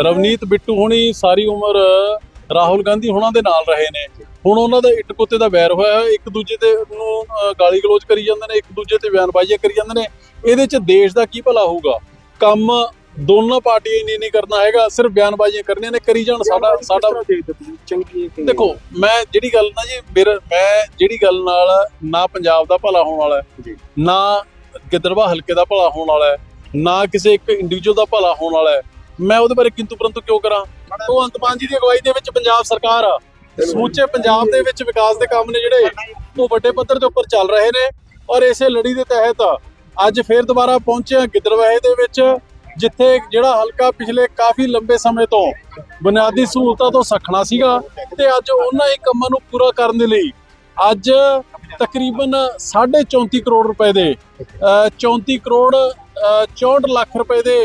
ਰਵਨੀਤ ਬਿੱਟੂ ਹੁਣੀ ਸਾਰੀ ਉਮਰ ਰਾਹੁਲ ਗਾਂਧੀ ਹੁਣਾਂ ਦੇ ਨਾਲ ਰਹੇ ਨੇ। ਹੁਣ ਉਹਨਾਂ ਦਾ ਇੱਟ ਕੁੱਤੇ ਦਾ ਵੈਰ ਹੋਇਆ ਹੈ ਇੱਕ ਦੂਜੇ ਤੇ ਨੂੰ ਗਾਲੀ ਗਲੋਚ ਕਰੀ ਜਾਂਦੇ ਨੇ ਇੱਕ ਦੂਜੇ ਤੇ ਬਿਆਨਬਾਜ਼ੀਆਂ ਕਰੀ ਜਾਂਦੇ ਨੇ। ਇਹਦੇ 'ਚ ਦੇਸ਼ ਦਾ ਕੀ ਭਲਾ ਹੋਊਗਾ? ਕੰਮ ਦੋਨੋਂ ਪਾਰਟੀਆਂ ਨੇ ਨਹੀਂ ਕਰਨਾ ਹੈਗਾ ਸਿਰਫ ਬਿਆਨਬਾਜ਼ੀਆਂ ਕਰਨੀਆਂ ਨੇ ਕਰੀ ਜਾਣ ਸਾਡਾ ਸਾਡਾ ਚੰਗੀ ਦੇਖੋ ਮੈਂ ਜਿਹੜੀ ਗੱਲ ਨਾ ਜੀ ਮੇਰਾ ਮੈਂ ਜਿਹੜੀ ਗੱਲ ਨਾਲ ਨਾ ਪੰਜਾਬ ਦਾ ਭਲਾ ਹੋਣ ਵਾਲਾ ਹੈ। ਨਾ ਗਿੱਦੜਵਾ ਹਲਕੇ ਦਾ ਭਲਾ ਹੋਣ ਵਾਲਾ ਹੈ ਨਾ ਕਿਸੇ ਇੱਕ ਇੰਡੀਵਿਜੂਅਲ ਦਾ ਭਲਾ ਹੋਣ ਵਾਲਾ ਹੈ। ਮੈਂ ਉਹਦੇ ਬਾਰੇ ਕਿੰਤੂ ਪਰੰਤੂ ਕਿਉਂ ਕਰਾਂ? ਉਹ ਅੰਤਮਾਨ ਜੀ ਦੀ ਅਗਵਾਈ ਦੇ ਵਿੱਚ ਪੰਜਾਬ ਸਰਕਾਰ ਆ। ਸਮੁੱਚੇ ਪੰਜਾਬ ਦੇ ਵਿੱਚ ਵਿਕਾਸ ਦੇ ਕੰਮ ਨੇ ਜਿਹੜੇ ਉਹ ਵੱਡੇ ਪੱਧਰ ਦੇ ਉੱਪਰ ਚੱਲ ਰਹੇ ਨੇ ਔਰ ਇਸੇ ਲੜੀ ਦੇ ਤਹਿਤ ਅੱਜ ਫੇਰ ਦੁਬਾਰਾ ਪਹੁੰਚਿਆ ਹਾਂ ਗਿੱਦੜਵਾਹੇ ਦੇ ਵਿੱਚ ਜਿੱਥੇ ਜਿਹੜਾ ਹਲਕਾ ਪਿਛਲੇ ਕਾਫੀ ਲੰਬੇ ਸਮੇਂ ਤੋਂ ਬੁਨਿਆਦੀ ਸਹੂਲਤਾਂ ਤੋਂ ਸਖਣਾ ਸੀਗਾ ਤੇ ਅੱਜ ਉਹਨਾਂ ਹੀ ਕੰਮਾਂ ਨੂੰ ਪੂਰਾ ਕਰਨ ਦੇ ਲਈ ਅੱਜ ਤਕਰੀਬਨ 34 ਕਰੋੜ ਰੁਪਏ ਦੇ ਅ, 34 ਕਰੋੜ ਅ, 64 ਲੱਖ ਰੁਪਏ ਦੇ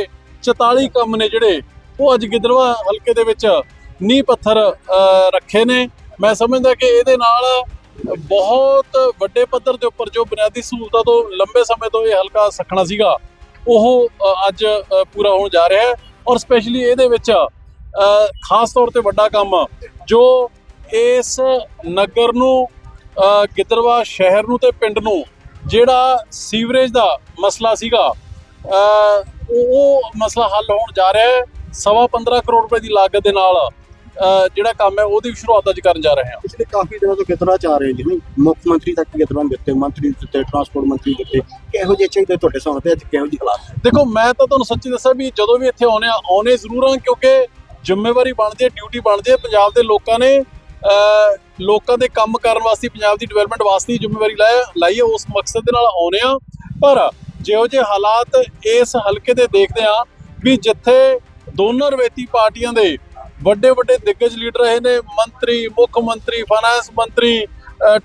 44 ਕੰਮ ਨੇ ਜਿਹੜੇ ਉਹ ਅੱਜ ਗਿੱਦੜਵਾ ਹਲਕੇ ਦੇ ਵਿੱਚ ਨੀਂਹ ਪੱਥਰ ਰੱਖੇ ਨੇ। ਮੈਂ ਸਮਝਦਾ ਕਿ ਇਹਦੇ ਨਾਲ ਬਹੁਤ ਵੱਡੇ ਪੱਧਰ ਦੇ ਉੱਪਰ ਜੋ ਬੁਨਿਆਦੀ ਸਹੂਲਤਾਂ ਤੋਂ ਲੰਬੇ ਸਮੇਂ ਤੋਂ ਇਹ ਹਲਕਾ ਸਖਣਾ ਸੀਗਾ ਉਹ ਅੱਜ ਪੂਰਾ ਹੋਣ ਜਾ ਰਿਹਾ ਹੈ। ਔਰ ਸਪੈਸ਼ਲੀ ਇਹਦੇ ਵਿੱਚ ਖਾਸ ਤੌਰ ਤੇ ਵੱਡਾ ਕੰਮ ਜੋ ਇਸ ਨਗਰ ਨੂੰ ਅ, ਸ਼ਹਿਰ ਨੂੰ ਤੇ ਪਿੰਡ ਨੂੰ ਜਿਹੜਾ ਸੀਵਰੇਜ ਦਾ ਮਸਲਾ ਸੀਗਾ ਉਹ ਮਸਲਾ ਹੱਲ ਹੋਣ ਜਾ ਰਿਹਾ ਹੈ। ਸਵਾ 15 ਕਰੋੜ ਰੁਪਏ ਦੀ ਲਾਗਤ ਦੇ ਨਾਲ ਜਿਹੜਾ ਕੰਮ ਹੈ ਉਹਦੀ ਸ਼ੁਰੂਆਤ ਅੱਜ ਕਰਨ ਜਾ ਰਹੇ ਹਾਂ। ਪਿਛਲੇ ਕਾਫੀ ਦਿਨਾਂ ਤੋਂ ਕਿਤਨਾ ਚਾ ਰਹੇ ਜੀ ਮੁੱਖ ਮੰਤਰੀ ਤੱਕ ਕਿਤਨਾ ਦਿੱਤੇ ਮੰਤਰੀ ਦਿੱਤੇ ਟਰਾਂਸਪੋਰਟ ਮੰਤਰੀ ਦਿੱਤੇ। ਕਿਹੋ ਜਿਹੇ ਚਾਹੀਦੇ ਤੁਹਾਡੇ ਸਾਹਮਣੇ ਤੇ ਅੱਜ ਕਿਹੋ ਜਿਹੇ ਹਾਲਾਤ ਦੇਖੋ ਮੈਂ ਤਾਂ ਤੁਹਾਨੂੰ ਸੱਚੀ ਦੱਸਾਂ ਵੀ ਜਦੋਂ ਵੀ ਇੱਥੇ ਆਉਨੇ ਆ ਆਉਨੇ ਜ਼ਰੂਰ ਆ ਕਿਉਂਕਿ ਜ਼ਿੰਮੇਵਾਰੀ ਬਣਦੀ ਹੈ ਡਿਊਟੀ ਬਣਦੀ ਹੈ। ਪੰਜਾਬ ਦੇ ਲੋਕਾਂ ਨੇ ਲੋਕਾਂ ਦੇ ਕੰਮ ਕਰਨ ਵਾਸਤੇ ਪੰਜਾਬ ਦੀ ਡਿਵੈਲਪਮੈਂਟ ਵਾਸਤੇ ਜ਼ਿੰਮੇਵਾਰੀ ਲਾਇਆ ਲਾਈ ਹੈ। ਉਸ ਮਕਸਦ ਦੇ ਨਾਲ ਆਉਨੇ ਆ ਪਰ ਜਿਹੋ ਜਿਹੇ ਹਾਲਾਤ ਇਸ ਹਲਕੇ ਦੇ ਦੇਖਦੇ ਆ ਵੀ ਜਿੱਥੇ ਦੋਨੋਂ ਰਵੇਤੀ ਪਾਰਟੀਆਂ ਦੇ ਵੱਡੇ ਵੱਡੇ ਦਿੱਗਜ ਲੀਡਰ ਰਹੇ ਨੇ, ਮੰਤਰੀ, ਮੁੱਖ ਮੰਤਰੀ ਫਾਈਨਾਂਸ ਮੰਤਰੀ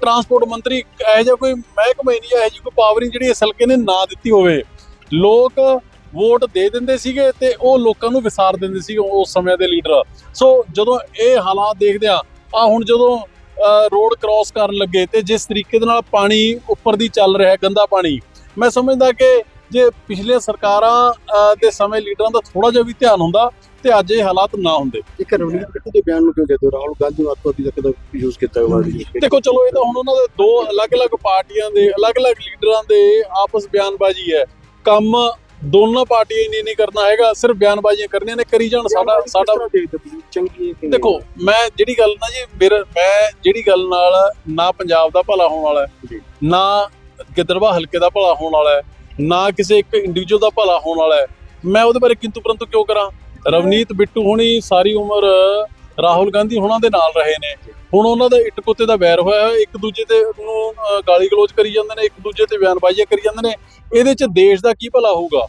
ਟਰਾਂਸਪੋਰਟ ਮੰਤਰੀ, ਇਹੋ ਜਿਹਾ ਕੋਈ ਮਹਿਕਮੇ ਨਹੀਂ ਇਹੋ ਜਿਹੀ ਕੋਈ ਪਾਵਰ ਜਿਹੜੀ ਇਸ ਹਲਕੇ ਨੇ ਨਾ ਦਿੱਤੀ ਹੋਵੇ। ਲੋਕ ਵੋਟ ਦੇ ਦਿੰਦੇ ਸੀਗੇ ਤੇ ਉਹ ਲੋਕਾਂ ਨੂੰ ਵਿਸਾਰ ਦਿੰਦੇ ਸੀ ਉਸ ਸਮੇਂ ਦੇ ਲੀਡਰ। ਸੋ ਜਦੋਂ ਇਹ ਹਾਲਾਤ ਦੇਖਦੇ ਆ ਆ ਹੁਣ ਜਦੋਂ ਰੋਡ ਕ੍ਰਾਸ ਕਰਨ ਲੱਗੇ ਤੇ ਜਿਸ ਤਰੀਕੇ ਦੇ ਨਾਲ ਪਾਣੀ ਉੱਪਰ ਦੀ ਚੱਲ ਰਿਹਾ, ਗੰਦਾ ਪਾਣੀ ਮੈਂ ਸਮਝਦਾ ਕਿ ਜੇ ਪਿਛਲੇ ਸਰਕਾਰਾਂ ਦੇ ਸਮੇਂ ਲੀਡਰਾਂ ਦਾ ਥੋੜਾ ਜਿਹਾ ਵੀ ਧਿਆਨ ਹੁੰਦਾ ਤੇ ਅੱਜ ਇਹ ਹਾਲਾਤ ਨਾ ਹੁੰਦੇ। ਇੱਕ ਰਵਨੀਤ ਬਿੱਟੂ ਦੇ ਬਿਆਨ ਨੂੰ ਕਿਉਂ ਦੇ ਦੋ ਰਾਹੁਲ ਗਾਂਧੀ ਨੂੰ ਆਪੋ ਦੀ ਤੱਕ ਯੂਜ਼ ਕੀਤਾ ਹੋਇਆ ਵਰਡ ਦੇਖੋ ਚਲੋ ਇਹ ਤਾਂ ਹੁਣ ਉਹਨਾਂ ਦੇ ਦੋ ਅਲੱਗ-ਅਲੱਗ ਪਾਰਟੀਆਂ ਦੇ ਅਲੱਗ-ਅਲੱਗ ਲੀਡਰਾਂ ਦੇ ਆਪਸ ਬਿਆਨਬਾਜ਼ੀ ਹੈ। ਕੰਮ ਦੋਨੋਂ ਪਾਰਟੀਆਂ ਨੇ ਨਹੀਂ ਕਰਨਾ ਹੈਗਾ ਸਿਰਫ ਬਿਆਨਬਾਜ਼ੀਆਂ ਕਰਨੀਆਂ ਨੇ ਕਰੀ ਜਾਣ ਸਾਡਾ ਸਾਡਾ ਚੰਗੀ ਹੈ ਦੇਖੋ ਮੈਂ ਜਿਹੜੀ ਗੱਲ ਨਾ ਜੀ ਮੇਰਾ ਮੈਂ ਜਿਹੜੀ ਗੱਲ ਨਾਲ ਨਾ ਪੰਜਾਬ ਦਾ ਭਲਾ ਹੋਣ ਵਾਲਾ ਹੈ। ਨਾ ਗਿੱਦੜਵਾ ਹਲਕੇ ਦਾ ਭਲਾ ਹੋਣ ਵਾਲਾ ਹੈ, ਨਾ ਕਿਸੇ ਇੱਕ ਇੰਡੀਵਿਜੂਅਲ ਦਾ ਭਲਾ ਹੋਣ ਵਾਲਾ ਹੈ। ਮੈਂ ਉਹਦੇ ਬਾਰੇ ਕਿੰਤੂ ਪਰੰਤੂ ਕਿਉਂ ਕਰਾਂ? ਰਵਨੀਤ ਬਿੱਟੂ ਹੁਣੀ ਸਾਰੀ ਉਮਰ ਰਾਹੁਲ ਗਾਂਧੀ ਹੁਣਾਂ ਦੇ ਨਾਲ ਰਹੇ ਨੇ। ਹੁਣ ਉਹਨਾਂ ਦਾ ਇੱਟ ਕੁੱਤੇ ਦਾ ਵੈਰ ਹੋਇਆ ਇੱਕ ਦੂਜੇ ਤੇ ਨੂੰ ਗਾਲੀ ਗਲੋਚ ਕਰੀ ਜਾਂਦੇ ਨੇ, ਇੱਕ ਦੂਜੇ ਤੇ ਬਿਆਨਬਾਜ਼ੀਆਂ ਕਰੀ ਜਾਂਦੇ ਨੇ। ਇਹਦੇ 'ਚ ਦੇਸ਼ ਦਾ ਕੀ ਭਲਾ ਹੋਊਗਾ?